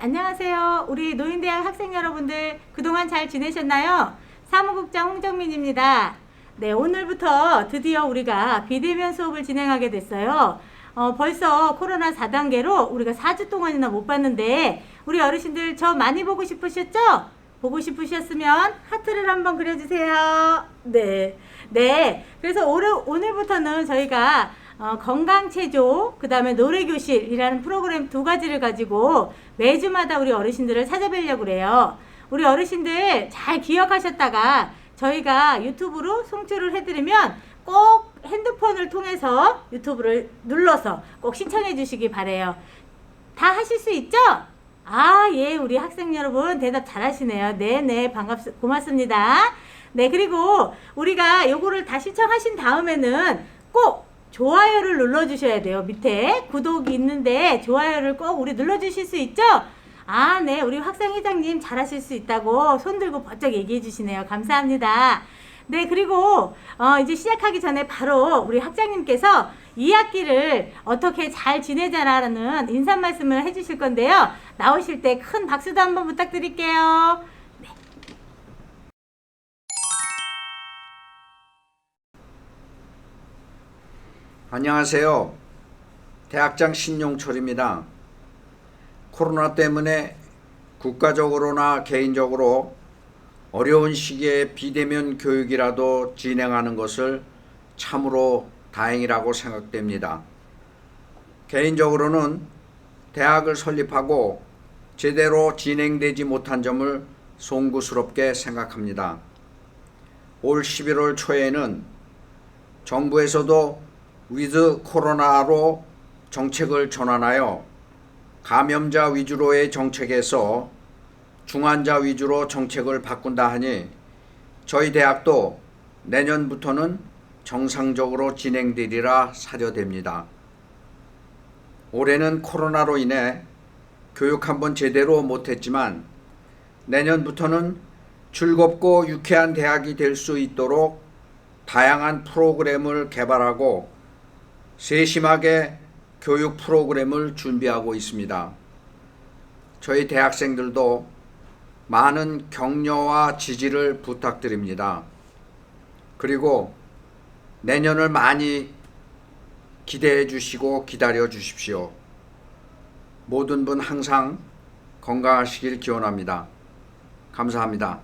안녕하세요. 우리 노인대학 학생 여러분들 그동안 잘 지내셨나요? 사무국장 홍정민입니다. 네, 오늘부터 드디어 우리가 비대면 수업을 진행하게 됐어요. 어, 벌써 코로나 4단계로 우리가 4주 동안이나 못 봤는데 우리 어르신들 저 많이 보고 싶으셨죠? 보고 싶으셨으면 하트를 한번 그려주세요. 네. 네. 그래서 오늘, 오늘부터는 저희가 어, 건강체조, 그 다음에 노래교실이라는 프로그램 두 가지를 가지고 매주마다 우리 어르신들을 찾아뵈려고 그래요. 우리 어르신들 잘 기억하셨다가 저희가 유튜브로 송출을 해드리면 꼭 핸드폰을 통해서 유튜브를 눌러서 꼭 신청해 주시기 바래요. 다 하실 수 있죠? 아, 예, 우리 학생 여러분 대답 잘 하시네요. 네, 네, 반갑습, 고맙습니다. 네, 그리고 우리가 요거를 다 신청하신 다음에는 꼭 좋아요를 눌러주셔야 돼요. 밑에 구독이 있는데 좋아요를 꼭 우리 눌러주실 수 있죠? 아, 네, 우리 학생 회장님 잘하실 수 있다고 손 들고 번쩍 얘기해 주시네요. 감사합니다. 네, 그리고 어, 이제 시작하기 전에 바로 우리 학장님께서 2학기를 어떻게 잘 지내자라는 인사 말씀을 해주실 건데요. 나오실 때 큰 박수도 한번 부탁드릴게요. 안녕하세요. 대학장 신용철입니다. 코로나 때문에 국가적으로나 개인적으로 어려운 시기에 비대면 교육이라도 진행하는 것을 참으로 다행이라고 생각됩니다. 개인적으로는 대학을 설립하고 제대로 진행되지 못한 점을 송구스럽게 생각합니다. 올 11월 초에는 정부에서도 위드 코로나로 정책을 전환하여 감염자 위주로의 정책에서 중환자 위주로 정책을 바꾼다 하니 저희 대학도 내년부터는 정상적으로 진행되리라 사료됩니다. 올해는 코로나로 인해 교육 한번 제대로 못했지만 내년부터는 즐겁고 유쾌한 대학이 될 수 있도록 다양한 프로그램을 개발하고 세심하게 교육 프로그램을 준비하고 있습니다. 저희 대학생들도 많은 격려와 지지를 부탁드립니다. 그리고 내년을 많이 기대해 주시고 기다려 주십시오. 모든 분 항상 건강하시길 기원합니다. 감사합니다.